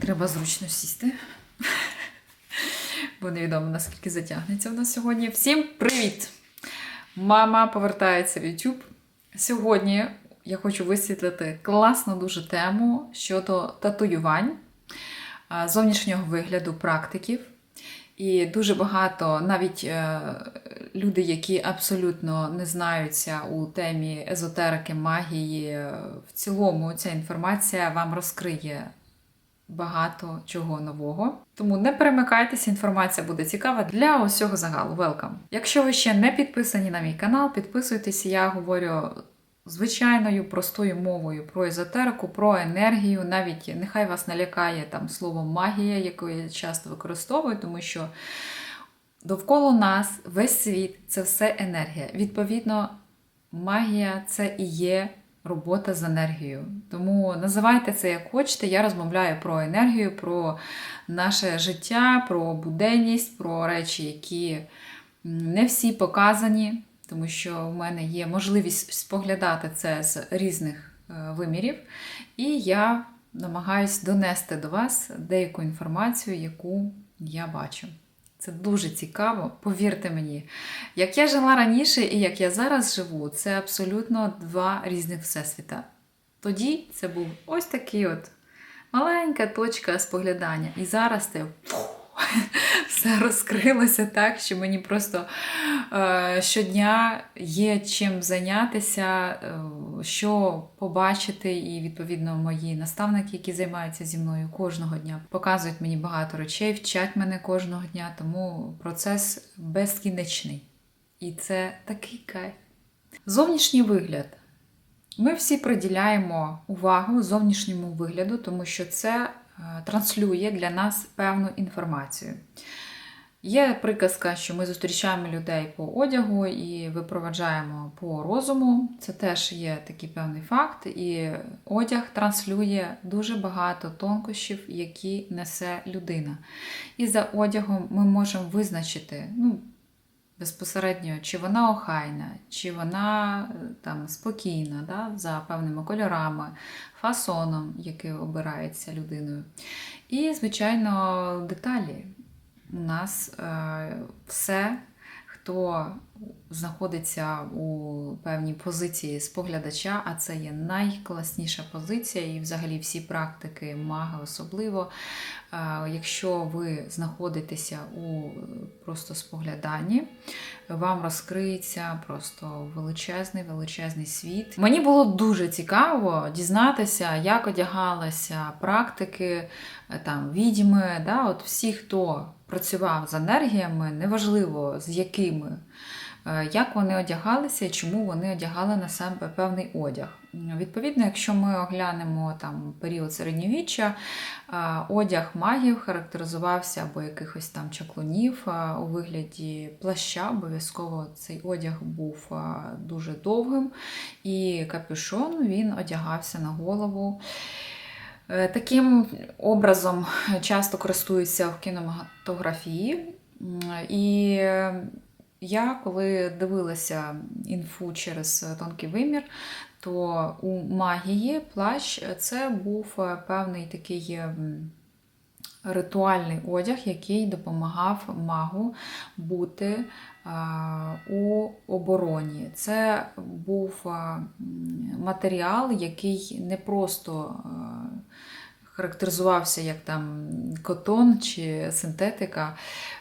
Треба зручно сісти. Бо невідомо, наскільки затягнеться в нас сьогодні. Всім привіт! Мама повертається в YouTube. Сьогодні я хочу висвітлити класну дуже тему щодо татуювань, зовнішнього вигляду практиків. І дуже багато, навіть е, люди, які абсолютно не знаються у темі езотерики, магії, е, в цілому ця інформація вам розкриє багато чого нового. Тому не перемикайтеся, інформація буде цікава для усього загалу. Welcome! Якщо ви ще не підписані на мій канал, підписуйтесь, я говорю звичайною простою мовою про езотерику, про енергію. Навіть нехай вас налякає там слово магія, яке я часто використовую, тому що довкола нас весь світ це все енергія. Відповідно, магія це і є робота з енергією. Тому називайте це як хочете. Я розмовляю про енергію, про наше життя, про буденність, про речі, які не всі показані, тому що в мене є можливість споглядати це з різних е, вимірів. І я намагаюсь донести до вас деяку інформацію, яку я бачу. Це дуже цікаво, повірте мені. Як я жила раніше і як я зараз живу, це абсолютно два різних всесвіта. Тоді це був ось такий от маленька точка споглядання. І зараз це фу, все розкрилося так, що мені просто е, щодня є чим зайнятися, е, що побачити, і відповідно мої наставники, які займаються зі мною кожного дня, показують мені багато речей, вчать мене кожного дня, тому процес безкінечний. І це такий кайф. Зовнішній вигляд. Ми всі приділяємо увагу зовнішньому вигляду, тому що це транслює для нас певну інформацію. Є приказка, що ми зустрічаємо людей по одягу і випроваджаємо по розуму. Це теж є такий певний факт. І одяг транслює дуже багато тонкощів, які несе людина. І за одягом ми можемо визначити, ну, безпосередньо, чи вона охайна, чи вона е, там спокійна, да, за певними кольорами, фасоном, який обирається людиною. І, звичайно, деталі. У нас е, все, хто знаходиться у певній позиції споглядача, а це є найкласніша позиція, і взагалі всі практики, маги особливо. Е, якщо ви знаходитеся у просто спогляданні, вам розкриється просто величезний величезний світ. Мені було дуже цікаво дізнатися, як одягалися практики, е, там відьми, да, от всі, хто працював з енергіями, неважливо з якими. е, Як вони одягалися і чому вони одягали на себе певний одяг. Відповідно, якщо ми оглянемо там період середньовіччя, е, одяг магів характеризувався або якихось там чаклунів е, у вигляді плаща. Обов'язково цей одяг був дуже довгим, і капюшон він одягався на голову. Е, Таким образом часто користуються в кінематографії. І е, я, коли дивилася інфу через тонкий вимір, то у магії плащ це був е, певний такий ритуальний одяг, який допомагав магу бути у обороні. Це був матеріал, який не просто характеризувався як там котон чи синтетика.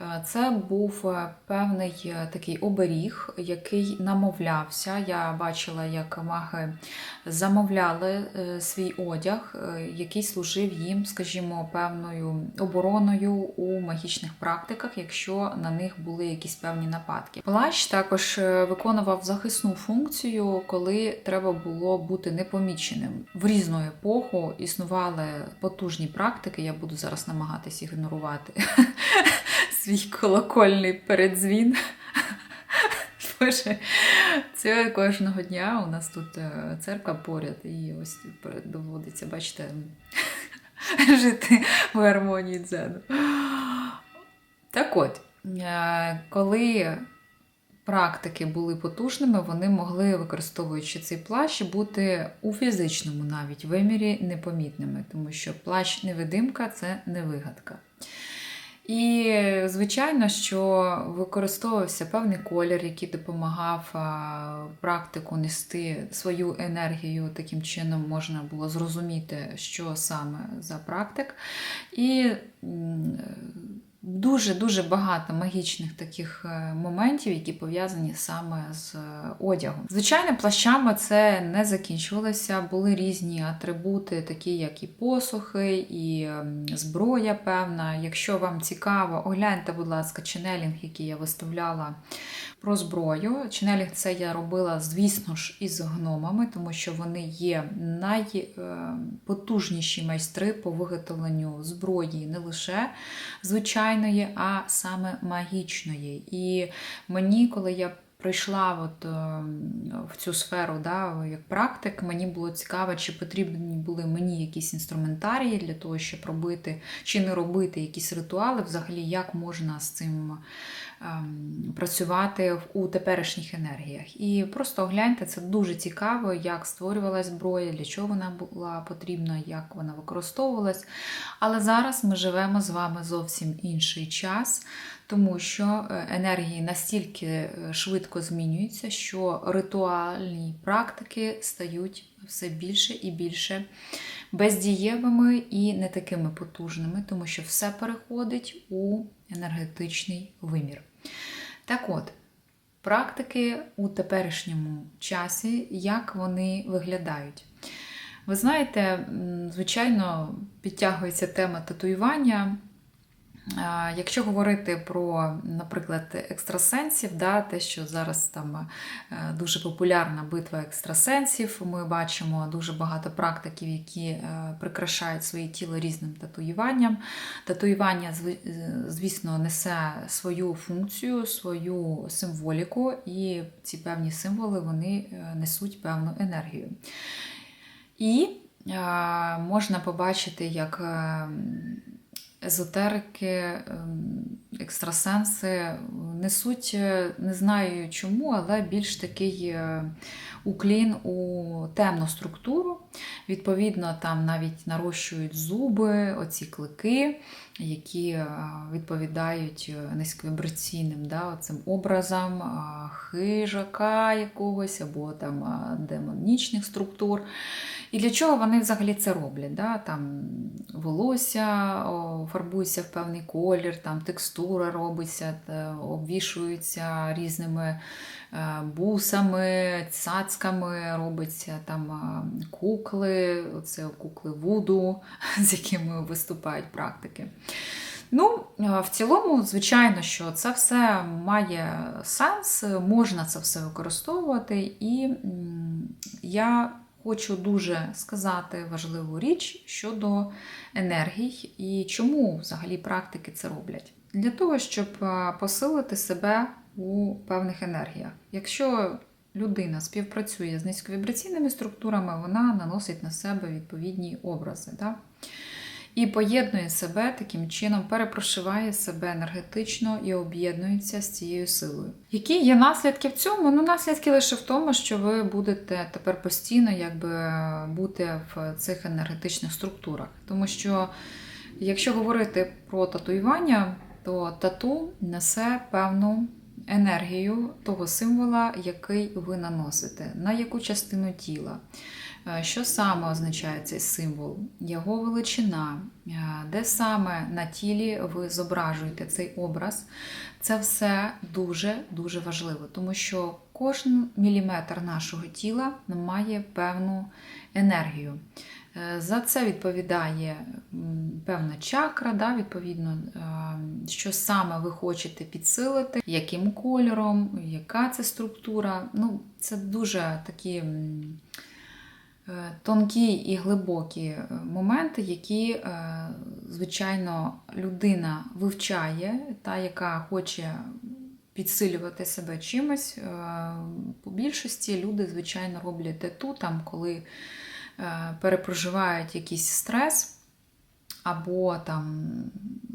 Е, Це був е, певний е, такий оберіг, який намовлявся. Я бачила, як маги замовляли свій одяг, який служив їм, скажімо, певною обороною у магічних практиках, якщо на них були якісь певні нападки. Плащ також виконував захисну функцію, коли треба було бути непоміченим. В різну епоху існували потужні практики. Я буду зараз намагатись ігнорувати свій колокольний передзвін. Боже, це кожного дня у нас тут е, церква поряд, і ось доводиться, бачите, жити в гармонії дзену. Так от, е, коли практики були потужними, вони могли, використовуючи цей плащ, бути у фізичному навіть вимірі непомітними, тому що плащ невидимка це не вигадка. І, звичайно, що використовувався певний колір, який допомагав практику нести свою енергію. Таким чином можна було зрозуміти, що саме за практик. І Дуже-дуже багато магічних таких е, моментів, які пов'язані саме з е, одягом. Звичайно, плащами це не закінчувалося. Були різні атрибути, такі як і посухи, і ем, зброя певна. Якщо вам цікаво, огляньте, будь ласка, ченелінг, який я виставляла про зброю. Ченелінг це я робила, звісно ж, із гномами, тому що вони є найпотужніші майстри по виготовленню зброї не лише звичайної, а саме магічної. І мені, коли я Прийшла от, в цю сферу да, як практик, мені було цікаво, чи потрібні були мені якісь інструментарії для того, щоб робити чи не робити якісь ритуали, взагалі, як можна з цим ем, працювати у теперішніх енергіях. І просто огляньте, це дуже цікаво, як створювалася зброя, для чого вона була потрібна, як вона використовувалась. Але зараз ми живемо з вами зовсім інший час тому що е, енергії настільки е, швидко змінюються, що ритуальні практики стають все більше і більше бездієвими і не такими потужними, тому що все переходить у енергетичний вимір. Так от, практики у теперішньому часі, як вони виглядають? Ви знаєте, звичайно, підтягується тема татуювання. Якщо говорити про, наприклад, екстрасенсів, да, те, що зараз там е, дуже популярна битва екстрасенсів, ми бачимо дуже багато практиків, які е, прикрашають своє тіло різним татуюванням. Татуювання, звісно, несе свою функцію, свою символіку, і ці певні символи вони е, несуть певну енергію. І можна побачити, як езотерики, ем, екстрасенси несуть, е, не знаю чому, але більш такий е, уклін у темну структуру. Відповідно, там навіть нарощують зуби, оці клики, які е, відповідають низьковібраційним да, цим образам хижака якогось або там демонічних структур. І для чого вони взагалі це роблять? Да? Там Волосся фарбується в певний колір, там текстура робиться, обвішується різними е, бусами, цацками, робиться там е, кукли, оце кукли вуду, з якими виступають практики. Ну, е, в цілому, звичайно, що це все має сенс, можна це все використовувати, і я хочу дуже сказати важливу річ щодо енергій і чому взагалі практики це роблять. Для того, щоб посилити себе у певних енергіях. Якщо людина співпрацює з низьковібраційними структурами, вона наносить на себе відповідні образи. Да? і поєднує себе таким чином, перепрошиває себе енергетично і об'єднується з цією силою. Які є наслідки в цьому? Ну, наслідки лише в тому, що ви будете тепер постійно якби бути в цих енергетичних структурах. Тому що, якщо говорити про татуювання, то тату несе певну. Енергію того символа, який ви наносите, на яку частину тіла. Е, що саме означає цей символ, його величина, е, де саме на тілі ви зображуєте цей образ, це все дуже-дуже важливо, тому що кожен міліметр нашого тіла має певну енергію. Е, за це відповідає певна чакра, да, відповідно, що саме ви хочете підсилити, яким кольором, яка це структура. Ну, Це дуже такі Е, тонкі і глибокі е, моменти, які, е, звичайно, людина вивчає, та, яка хоче підсилювати себе чимось. По більшості люди, звичайно, роблять тату, там, коли перепроживають якийсь стрес. або там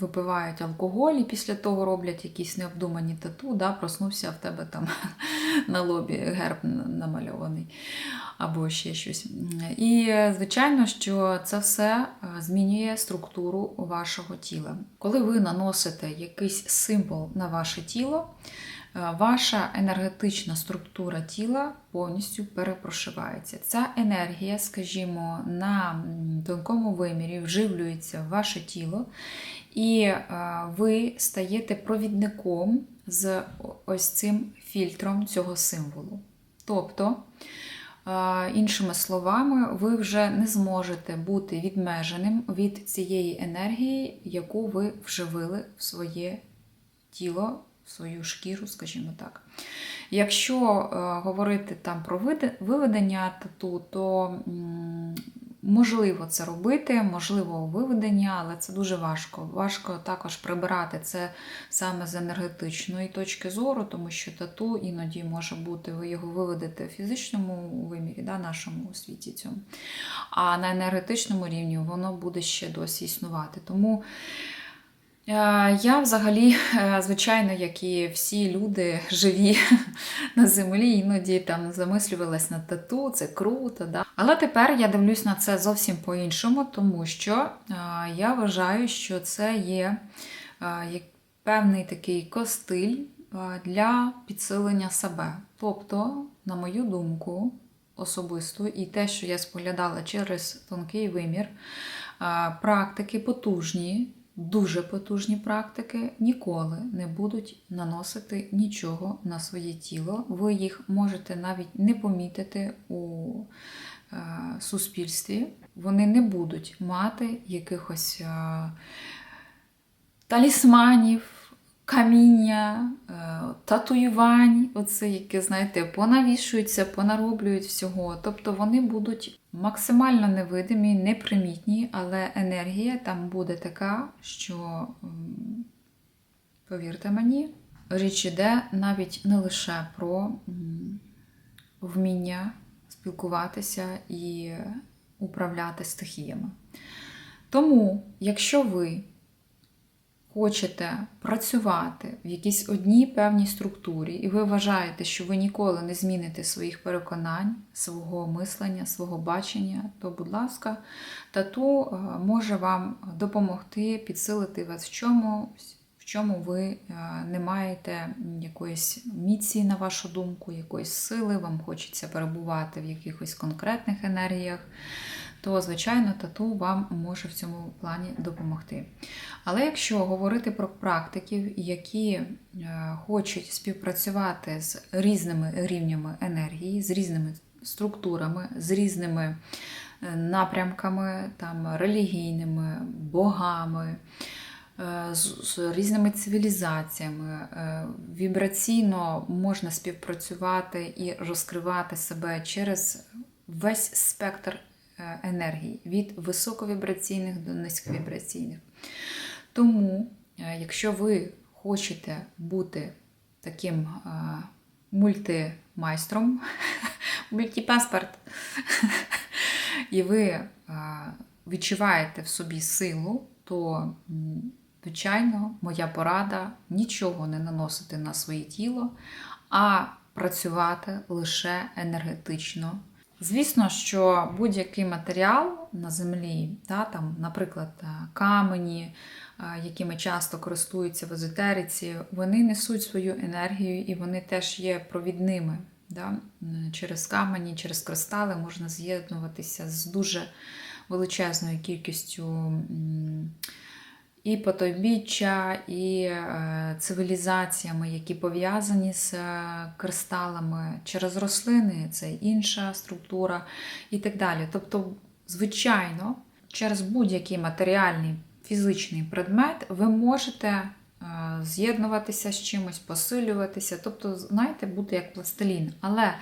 випивають алкоголь і після того роблять якісь необдумані тату, да, проснувся в тебе там на лобі герб намальований, або ще щось. І, звичайно, що це все е, змінює структуру вашого тіла. Коли ви наносите якийсь символ на ваше тіло, е, ваша енергетична структура тіла повністю перепрошивається. Ця енергія, скажімо, на тонкому вимірі вживлюється в ваше тіло, і е, ви стаєте провідником з ось цим фільтром цього символу. Тобто, е, іншими словами, ви вже не зможете бути відмеженим від цієї енергії, яку ви вживили в своє тіло, свою шкіру, скажімо так. Якщо е, говорити там про виведення тату, то можливо це робити, можливо виведення, але це дуже важко. Важко також прибирати це саме з енергетичної точки зору, тому що тату іноді може бути, ви його виведете в фізичному вимірі, да, нашому світі цьому. А на енергетичному рівні воно буде ще досі існувати. Тому Я взагалі, е, звичайно, як і всі люди живі на землі, іноді там замислювалась над тату, це круто. Да? Але тепер я дивлюсь на це зовсім по-іншому, тому що е, я вважаю, що це є е, певний такий костиль е, для підсилення себе. Тобто, на мою думку, особисту, і те, що я споглядала через тонкий вимір, е, практики потужні, дуже потужні практики ніколи не будуть наносити нічого на своє тіло. Ви їх можете навіть не помітити у е, суспільстві. Вони не будуть мати якихось е, талісманів, каміння, е, татуювань, оце, яке, знаєте, понавішуються, понароблюють всього. Тобто вони будуть максимально невидимі, непримітні, але енергія там буде така, що, повірте мені, річ іде навіть не лише про вміння спілкуватися і управляти стихіями. Тому, якщо ви хочете працювати в якійсь одній певній структурі, і ви вважаєте, що ви ніколи не зміните своїх переконань, свого мислення, свого бачення, то, будь ласка, тату е, може вам допомогти підсилити вас в чомусь, в чому ви е, не маєте якоїсь міці, на вашу думку, якоїсь сили, вам хочеться перебувати в якихось конкретних енергіях то, звичайно, тату вам може в цьому плані допомогти. Але якщо говорити про практиків, які е, хочуть співпрацювати з різними рівнями енергії, з різними структурами, з різними е, напрямками, там, релігійними, богами, е, з, різними цивілізаціями, вібраційно можна співпрацювати і розкривати себе через весь спектр енергій від високовібраційних до низьковібраційних. Тому, е, якщо ви хочете бути таким е, мультимайстром, мультипаспорт, і ви е, відчуваєте в собі силу, то, звичайно, моя порада нічого не наносити на своє тіло, а працювати лише енергетично. Звісно, що будь-який матеріал на землі, да, там, наприклад, е, камені, е, якими часто користуються в езотериці, вони несуть свою енергію і вони теж є провідними. Да? Через камені, через кристали можна з'єднуватися з дуже величезною кількістю і потойбіччя, і е, цивілізаціями, які пов'язані з е, кристалами через рослини, це інша структура і так далі. Тобто, звичайно, через будь-який матеріальний фізичний предмет ви можете е, з'єднуватися з чимось, посилюватися, тобто, знаєте, бути як пластилін. Але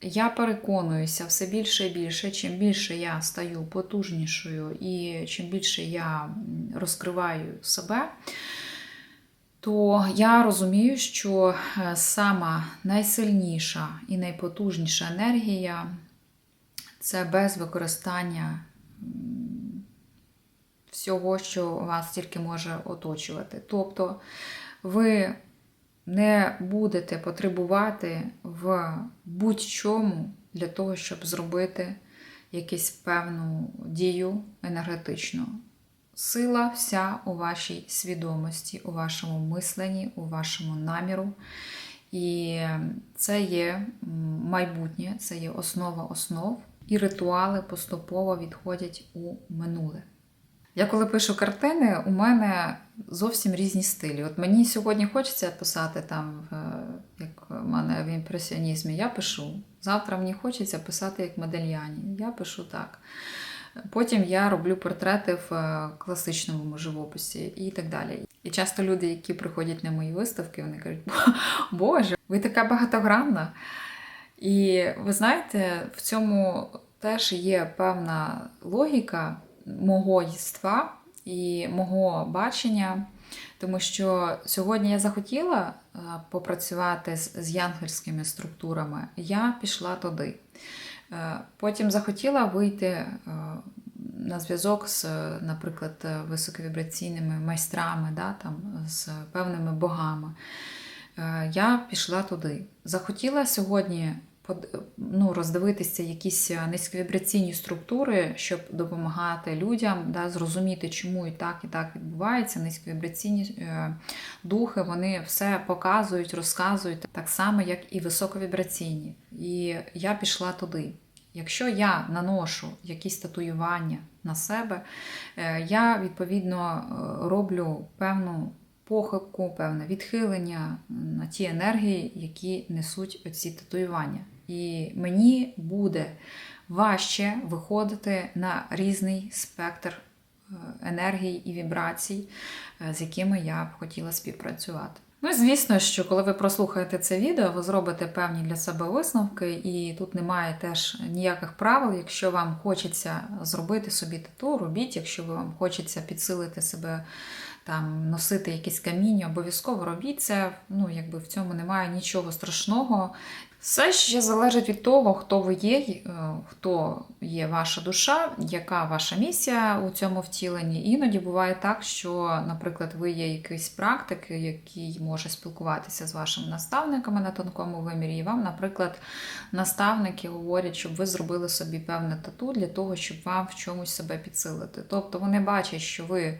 я переконуюся все більше і більше, чим більше я стаю потужнішою і чим більше я розкриваю себе, то я розумію, що е, сама найсильніша і найпотужніша енергія це без використання всього, що вас тільки може оточувати. Тобто ви не будете потребувати в будь-чому для того, щоб зробити якусь певну дію енергетичну. Сила вся у вашій свідомості, у вашому мисленні, у вашому наміру. І це є майбутнє, це є основа основ, і ритуали поступово відходять у минуле. Я коли пишу картини, у мене зовсім різні стилі. От мені сьогодні хочеться писати там, як в мене в імпресіонізмі, я пишу. Завтра мені хочеться писати як Модельяні, я пишу так. Потім я роблю портрети в е, класичному живописі і так далі. І часто люди, які приходять на мої виставки, вони кажуть: Боже, ви така багатогранна. І ви знаєте, в цьому теж є певна логіка мого єства і мого бачення, тому що сьогодні я захотіла е, попрацювати з, янгельськими структурами, я пішла туди. Е, Потім захотіла вийти е, на зв'язок з, наприклад, високовібраційними майстрами, да, там, з певними богами. Я пішла туди. Захотіла сьогодні ну, роздивитися якісь е, низьковібраційні структури, щоб допомагати людям да, зрозуміти, чому і так, і так відбувається. Низьковібраційні е, духи вони все показують, розказують так само, як і високовібраційні. І я пішла туди. Якщо я наношу якісь татуювання на себе, е, я відповідно роблю певну похибку, певне відхилення на ті енергії, які несуть оці татуювання. І мені буде важче виходити на різний спектр е, енергій і вібрацій, е, з якими я б хотіла співпрацювати. Ну, звісно, що коли ви прослухаєте це відео, ви зробите певні для себе висновки, і тут немає теж ніяких правил. Якщо вам хочеться зробити собі тату, робіть. Якщо вам хочеться підсилити себе, там носити якісь каміння, обов'язково робіть це. Ну, якби в цьому немає нічого страшного. Все ще залежить від того, хто ви є, е, хто є ваша душа, яка ваша місія у цьому втіленні. Іноді буває так, що, наприклад, ви є якийсь практик, який може спілкуватися з вашими наставниками на тонкому вимірі, і вам, наприклад, наставники говорять, щоб ви зробили собі певне тату для того, щоб вам в чомусь себе підсилити. Тобто вони бачать, що ви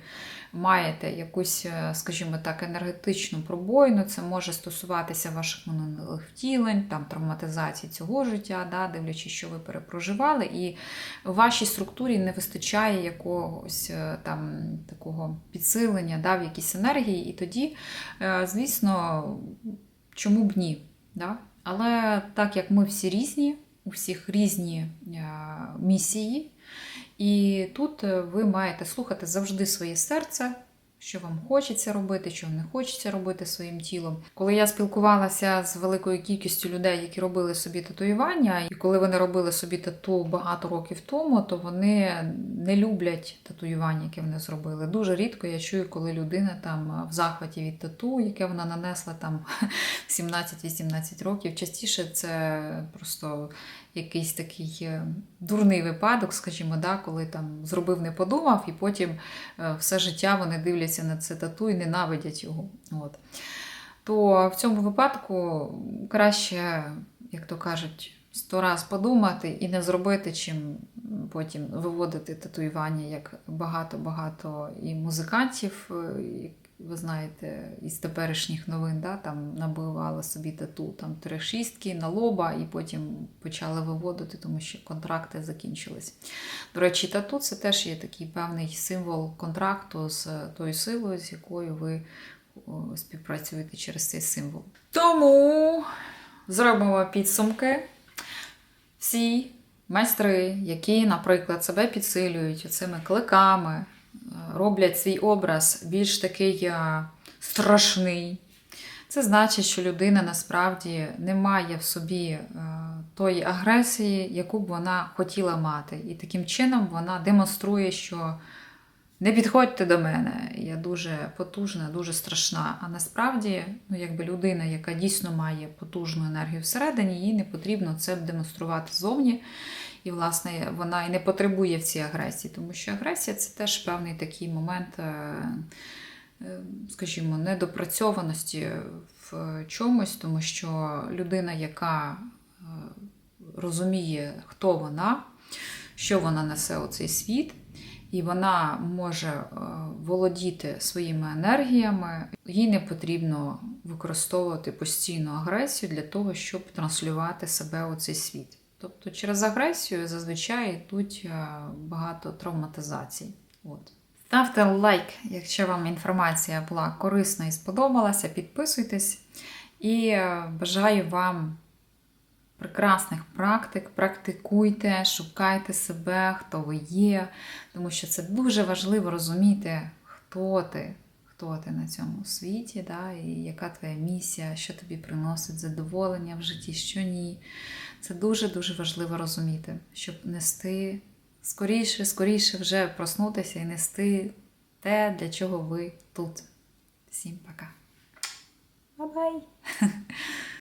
маєте якусь, е, скажімо так, енергетичну пробоїну, це може стосуватися ваших минулих втілень, там травматизації цього життя, да, дивлячись, що ви перепроживали, і в вашій структурі не вистачає якогось е, там такого підсилення да, в якісь енергії, і тоді, е, звісно, чому б ні? Да? Але так як ми всі різні, у всіх різні місії, і тут е, ви маєте слухати завжди своє серце, що вам хочеться робити, що вам не хочеться робити своїм тілом. Коли я спілкувалася з великою кількістю людей, які робили собі татуювання, і коли вони робили собі тату багато років тому, то вони не люблять татуювання, яке вони зробили. Дуже рідко я чую, коли людина там в захваті від тату, яке вона нанесла там 17-18 років. Частіше це просто якийсь такий е, дурний випадок, скажімо, да, коли там зробив, не подумав, і потім е, все життя вони дивляться на це тату і ненавидять його. От. То в цьому випадку краще, як то кажуть, сто раз подумати і не зробити, чим потім виводити татуювання, як багато-багато і музикантів, е, ви знаєте, із теперішніх новин, да, там набивали собі тату там три шістки на лоба, і потім почали виводити, тому що контракти закінчились. До речі, тату це теж є такий певний символ контракту з тою силою, з якою ви співпрацюєте через цей символ. Тому зробимо підсумки. Всі майстри, які, наприклад, себе підсилюють цими кликами, роблять свій образ більш такий е, страшний. Це значить, що людина насправді не має в собі е, тої агресії, яку б вона хотіла мати. І таким чином вона демонструє, що не підходьте до мене, я дуже потужна, дуже страшна. А насправді, ну, якби людина, яка дійсно має потужну енергію всередині, їй не потрібно це демонструвати зовні. І, власне, вона і не потребує в цій агресії, тому що агресія це теж певний такий момент, е, е, скажімо, недопрацьованості в чомусь, тому що людина, яка е, розуміє, хто вона, що вона несе у цей світ, і вона може володіти своїми енергіями, їй не потрібно використовувати постійну агресію для того, щоб транслювати себе у цей світ. Тобто через агресію зазвичай йдуть е, багато травматизацій. От. Ставте лайк, якщо вам інформація була корисна і сподобалася, підписуйтесь. І е, бажаю вам прекрасних практик, практикуйте, шукайте себе, хто ви є, тому що це дуже важливо розуміти, хто ти, хто ти на цьому світі, да, і яка твоя місія, що тобі приносить задоволення в житті, що ні. Це дуже-дуже важливо розуміти, щоб нести скоріше, скоріше вже проснутися і нести те, для чого ви тут. Всім пока. Бай-бай!